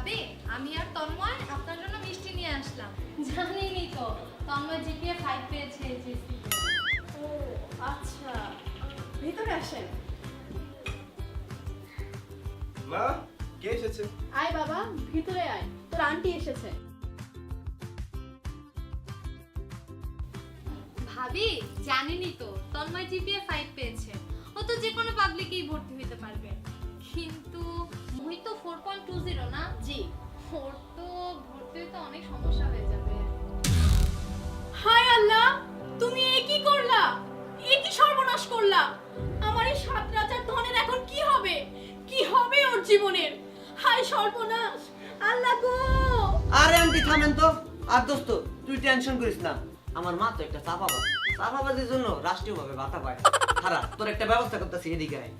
ভাবি আমি আর তন্ময় আপনার জন্য মিষ্টি নিয়ে আসলাম। জানেনই তো তন্ময় জিপিএ ফাইভ পেয়েছে এইচএসসি ও আচ্ছা। ভিতরে আসেন। মা কে এসেছে? আয় বাবা ভিতরে আয়। তোর আন্টি এসেছে। ভাবি জানেনই তো তন্ময় জিপিএ ফাইভ পেয়েছে। ও তো যে কোনো পাবলিকেই ভর্তি হতে পারবে। জিরো না? জি। ওর তো ভর্তি হতে অনেক সমস্যা হয়ে যাবে। হায় আল্লাহ তুমি এ কি করলা? এ কি সর্বনাশ করলা? আমার এই সাত রাজার ধনের এখন কি হবে? কি হবে ওর জীবনের? হায় সর্বনাশ আল্লাহ গো! আরে আন্টি থামেন তো। আর দোস্ত তুই টেনশন করিস না। আমার মা তো একটা চাপাবাজ চাপাবাজের জন্য রাষ্ট্রীয়ভাবে ভাতা পায় খারাপ তোর একটা ব্যবস্থা করতেছি এদিকে আয়।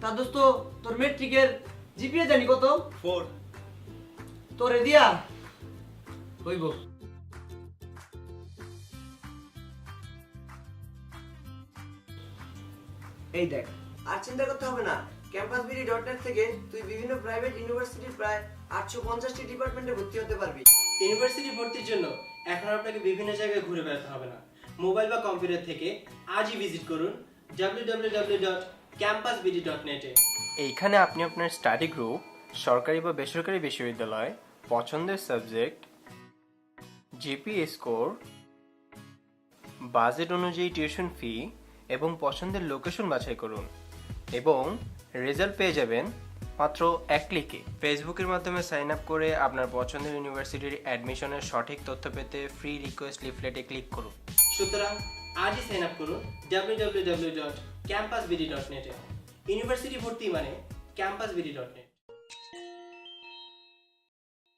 তা দোস্ত তোর মেট্রিকের জিপিএ জানি কত? ফোর তোরে দিয়া হইব। এই দেখ আর চিন্তা করতে হবে না। ক্যাম্পাস বিডি ডট নেট থেকে তুই বিভিন্ন প্রাইভেট ইউনিভার্সিটির প্রায় আটশো পঞ্চাশটি ডিপার্টমেন্টে ভর্তি হতে পারবি। ইউনিভার্সিটি ভর্তির জন্য এখন আপনাকে বিভিন্ন জায়গায় ঘুরে বেড়াতে হবে না। মোবাইল বা কম্পিউটার থেকে আজই ভিজিট করুন www.campusbd.net এ। এইখানে আপনি আপনার স্টাডি গ্রুপ সরকারি বা বেসরকারি বিশ্ববিদ্যালয় পছন্দের সাবজেক্ট জিপি স্কোর বাজেট অনুযায়ী টিউশন ফি এবং পছন্দের লোকেশন বাছাই করুন। এবং রেজাল্ট পেয়ে যাবেন মাত্র এক ক্লিকে ফেসবুকের মাধ্যমে সাইন আপ করে আপনার পছন্দের ইউনিভার্সিটির অ্যাডমিশনের সঠিক তথ্য পেতে ফ্রি রিকোয়েস্ট লিফলেটে ক্লিক করুন। সুতরাং আজই সাইন আপ করুন www.campusbd.net এ ইউনিভার্সিটি ভর্তি মানে campusbd.net